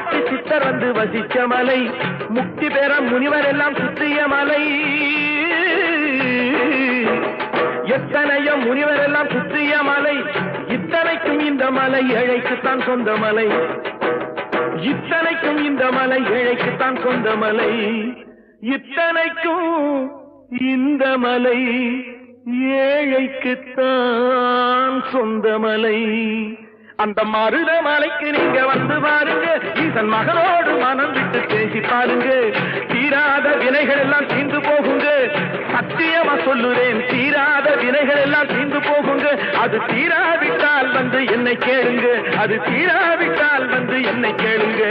சித்தர் வந்து வசிச்ச மலை. முக்தி பெற முனிவர் எல்லாம் சுற்றிய மலை. எத்தனையோ முனிவர் எல்லாம் சுற்றிய மலை. இத்தனைக்கும் இந்த மலை ஏழைக்குத்தான் சொந்த மலை. இத்தனைக்கும் இந்த மலை ஏழைக்குத்தான் சொந்த மலை. இத்தனைக்கும் இந்த மலை ஏழைக்குத்தான் சொந்த மலை. அந்த மருத மலைக்கு நீங்க வந்து பாருங்க. தன் மகனோடு மனம் விட்டு பேசி பாருங்க தீராத வினைகள் எல்லாம் தீர்ந்து போகுங்க. சத்தியமா சொல்லுறேன் தீராத வினைகள் எல்லாம் தீர்ந்து போகுங்க. அது தீராவிட்டால் வந்து என்னை கேளுங்க. அது தீராவிட்டால் வந்து என்னை கேளுங்க.